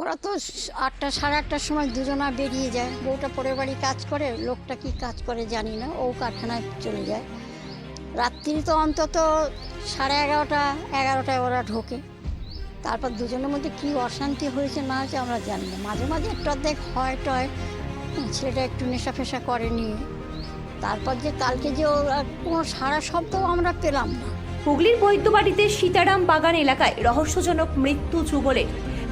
ওরা তো আটটা, সাড়ে আটটার সময় দুজনা বেরিয়ে যায়। বউটা পরের বাড়ি কাজ করে, লোকটা কি কাজ করে জানি না, ও কারখানায় চলে যায়। রাত্রি তো অন্তত সাড়ে এগারোটা, এগারোটায় ওরা ঢোকে। তারপর দুজনের মধ্যে কি অশান্তি হয়েছে না হয়েছে আমরা জানি না। মাঝে মাঝে একটু অর্ধেক হয় টয়, ছেলেটা একটু নেশা ফেশা করেনি তারপর যে কালকে যে ওরা কোনো সারা শব্দ আমরা পেলাম না। হুগলির বৈদ্যবাড়িতে সীতারাম বাগান এলাকায় রহস্যজনক মৃত্যু যুগলের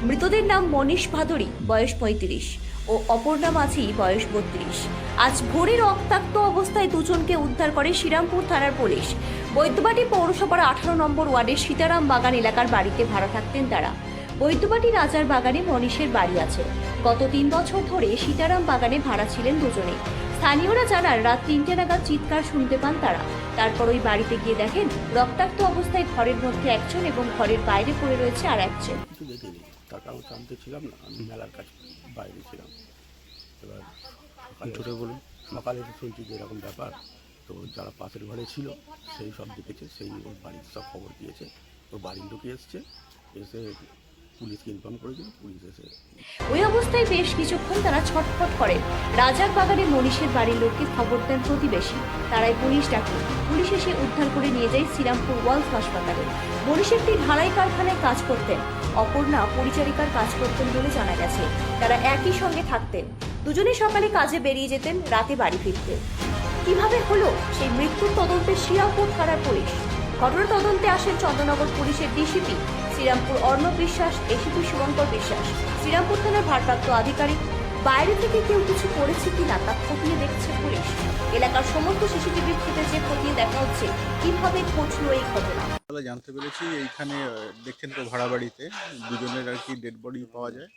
মৃতদের নাম মনীষ ভাদুরী, বয়স পঁয়ত্রিশ, ও অপর্ণা মাঝি, বয়স বত্রিশ। আজ ভোরে রক্তাক্ত অবস্থায় দুজনকে উদ্ধার করে শ্রীরামপুর থানার পুলিশ। বৈদ্যবাটি পৌরসভার আঠারো নম্বর ওয়ার্ডের সীতারাম বাগান এলাকার বাড়িতে ভাড়া থাকতেন তারা। বৈদ্যবাটি রাজার বাগানে মনীষের বাড়ি আছে। গত তিন বছর ধরে সীতারাম বাগানে ভাড়া ছিলেন দুজনে। স্থানীয়রা জানান, রাত তিনটে নাগাদ চিৎকার শুনতে পান তারা। তারপর ওই বাড়িতে গিয়ে দেখেন, রক্তাক্ত অবস্থায় ঘরের মধ্যে একজন এবং ঘরের বাইরে পড়ে রয়েছে আর একজন কিছু দেখিনি তার ছিলাম না আমি মেলার কাছে বাইরে ছিলাম। এবার সকালে বলুন সকালে তো শুনছি যে এরকম ব্যাপার তো যারা পাশের ঘরে ছিল সেই সব দেখেছে সেই ওর বাড়ির সব খবর দিয়েছে। তো বাড়ির লোকে এসছে এসে পুলিশকে ইনফর্ম করেছিল পুলিশ এসে ওই অবস্থায় বেশ কিছুক্ষণ তারা ছটফট করে। রাজার বাগানে মনীষের বাড়ির লোককে খবর দেন প্রতিবেশী। তারাই পুলিশ ডাকে। পুলিশ এসে উদ্ধার করে নিয়ে যায় শ্রীরামপুর ওয়ালস হাসপাতালে। মনীষ একটি ঢালাই কারখানায় কাজ করতেন। অপর্ণা পরিচারিকার কাজ করতেন বলে জানা গেছে। তারা একই সঙ্গে থাকতেন। দুজনে সকালে কাজে বেরিয়ে যেতেন, রাতে বাড়ি ফিরতেন। কীভাবে হলো সেই মৃত্যুর তদন্তে শ্রীরামপুর থানার পুলিশ? ঘটনা তদন্তে আসেন চন্দ্রনগর পুলিশের ডিসিপি শ্রীরামপুর অর্ণব বিশ্বাস, এসিপি শুভঙ্কর বিশ্বাস। শ্রীরামপুর থানার ভারপ্রাপ্ত আধিকারিক, বাইরে থেকে কেউ কিছু করেছে কিনা তা খতিয়ে দেখছে পুলিশ। এলাকার সমস্ত সিসিটিভি ফুটেজে খতিয়ে দেখা হচ্ছে কীভাবে ঘটলো এই ঘটনা। আমরা জানতে পেরেছি, এইখানে দেখছেন তো ভাড়া বাড়িতে দুজনের আর কি ডেড বডি পাওয়া যায়।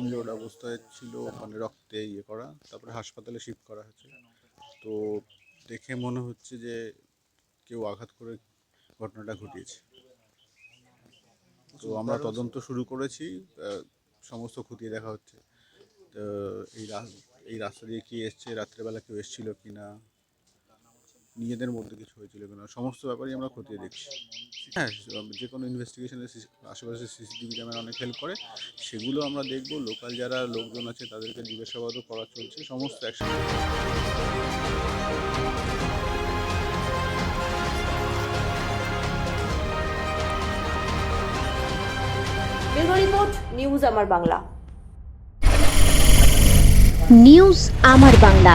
ইনজোর্ড অবস্থায় ছিল মানে রক্তে ইয়ে করা, তারপরে হাসপাতালে শিফট করা হয়েছে। তো দেখে মনে হচ্ছে যে কেউ আঘাত করে ঘটনাটা ঘটিয়েছে। তো আমরা তদন্ত শুরু করেছি সমস্ত খতিয়ে দেখা হচ্ছে। এই এই রাস্তা দিয়ে কি এসছে, রাত্রেবেলা কেউ এসেছিল কি না নিজেদের মধ্যে কিছু হয়েছিল কিনা সমস্ত ব্যাপারই আমরা খতিয়ে দেখছি। হ্যাঁ যে কোনো ইনভেস্টিগেশনের আশেপাশে সিসিটিভি ক্যামেরা অনেক হেল্প করে সেগুলো আমরা দেখব। লোকাল যারা লোকজন আছে তাদেরকে জিজ্ঞাসাবাদও করা চলছে সমস্ত রিপোর্ট নিউজ আমার বাংলা। নিউজ আমার বাংলা।